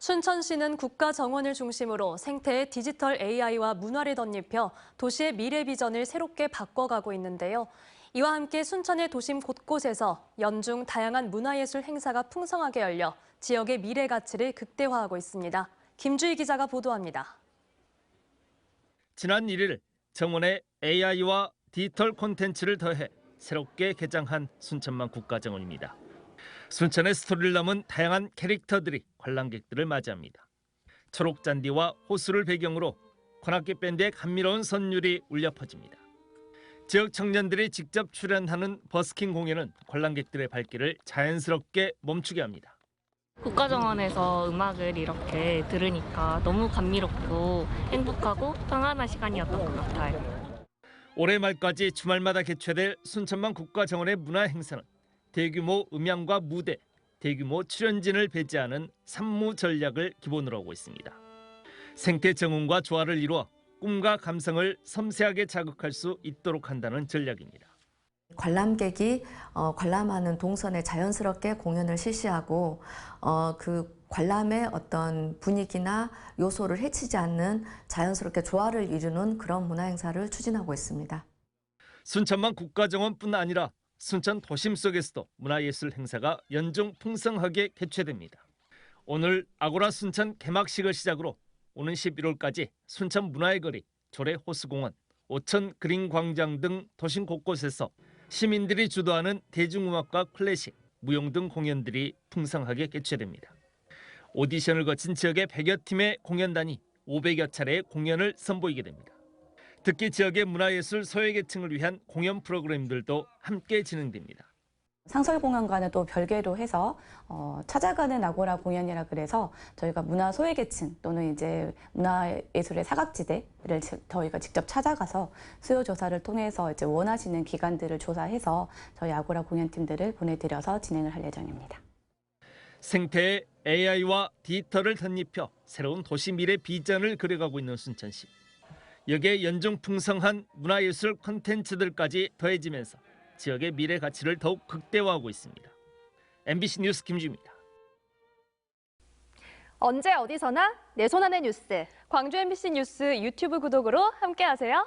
순천시는 국가 정원을 중심으로 생태의 디지털 AI와 문화를 덧입혀 도시의 미래 비전을 새롭게 바꿔가고 있는데요. 이와 함께 순천의 도심 곳곳에서 연중 다양한 문화예술 행사가 풍성하게 열려 지역의 미래 가치를 극대화하고 있습니다. 김주희 기자가 보도합니다. 지난 1일 정원에 AI와 디지털 콘텐츠를 더해 새롭게 개장한 순천만 국가정원입니다. 순천의 스토리를 담은 다양한 캐릭터들이 관람객들을 맞이합니다. 초록 잔디와 호수를 배경으로 관악기 밴드의 감미로운 선율이 울려 퍼집니다. 지역 청년들이 직접 출연하는 버스킹 공연은 관람객들의 발길을 자연스럽게 멈추게 합니다. 국가정원에서 음악을 이렇게 들으니까 너무 감미롭고 행복하고 평안한 시간이었던 것 같아요. 올해 말까지 주말마다 개최될 순천만 국가정원의 문화 행사는 대규모 음향과 무대, 대규모 출연진을 배제하는 산무 전략을 기본으로 하고 있습니다. 생태 정원과 조화를 이루어 꿈과 감성을 섬세하게 자극할 수 있도록 한다는 전략입니다. 관람객이 어, 관람하는 동선에 자연스럽게 공연을 실시하고 어, 그 관람의 어떤 분위기나 요소를 해치지 않는 자연스럽게 조화를 이루는 그런 문화 행사를 추진하고 있습니다. 순천만 국가정원뿐 아니라 순천 도심 속에서도 문화예술 행사가 연중 풍성하게 개최됩니다. 오늘 아고라 순천 개막식을 시작으로 오는 11월까지 순천 문화의 거리, 조례 호수공원, 오천 그린 광장 등 도심 곳곳에서 시민들이 주도하는 대중음악과 클래식, 무용 등 공연들이 풍성하게 개최됩니다. 오디션을 거친 지역의 100여 팀의 공연단이 500여 차례의 공연을 선보이게 됩니다. 특히 지역의 문화예술 소외계층을 위한 공연 프로그램들도 함께 진행됩니다. 상설 공연과는 또 별개로 해서 어, 찾아가는 아고라 공연이라 그래서 저희가 문화 소외계층 또는 이제 문화 예술의 사각지대를 지- 저희가 직접 찾아가서 수요 조사를 통해서 이제 원하시는 기관들을 조사해서 저희 아고라 공연팀들을 보내드려서 진행을 할 예정입니다. 생태의 AI와 디지털을 덧입혀 새로운 도시 미래 비전을 그려가고 있는 순천시. 여기에 연중 풍성한 문화예술 콘텐츠들까지 더해지면서 지역의 미래 가치를 더욱 극대화하고 있습니다. MBC 뉴스 김주입니다. 언제 어디서나 내 손 안의 뉴스. 광주 MBC 뉴스 유튜브 구독으로 함께하세요.